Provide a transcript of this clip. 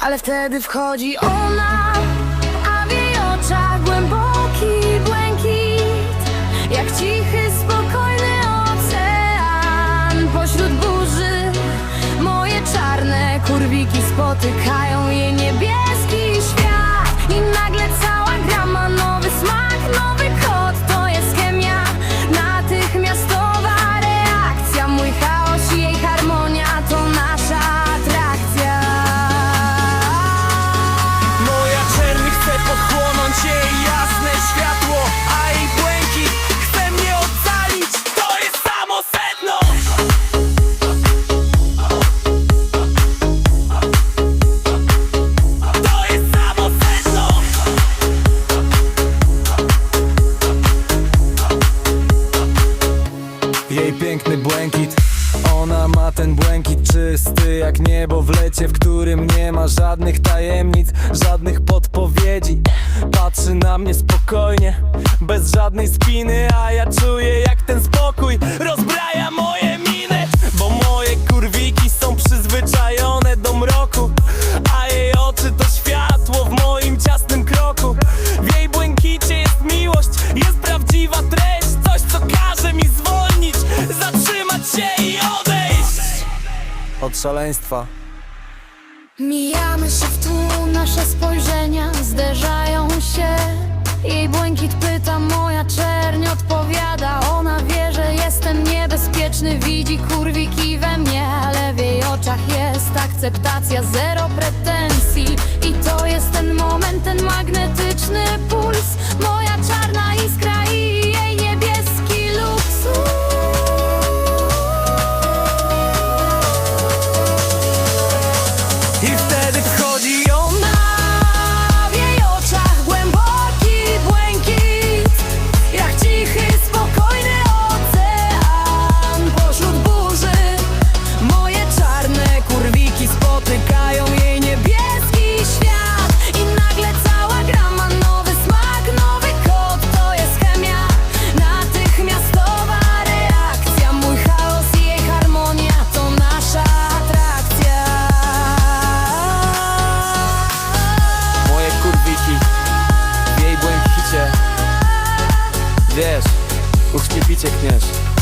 Ale wtedy wchodzi ona, a w jej oczach głęboki błękit, jak cichy, spokojny ocean. Pośród burzy moje czarne kurwiki spotykają jej niebieski świat i nagle. Błękit czysty jak niebo w lecie W którym nie ma żadnych tajemnic Żadnych podpowiedzi. Patrzy na mnie spokojnie Bez żadnej spiny A ja czuję jak ten spokój Rozbraja moje od szaleństwa. Mijamy się w tłum, nasze spojrzenia zderzają się. Jej błękit pyta, moja czerń odpowiada. Ona wie, że jestem niebezpieczny, widzi kurwiki we mnie, ale w jej oczach jest akceptacja, zero pretensji. I to jest ten Uch nie bicie knież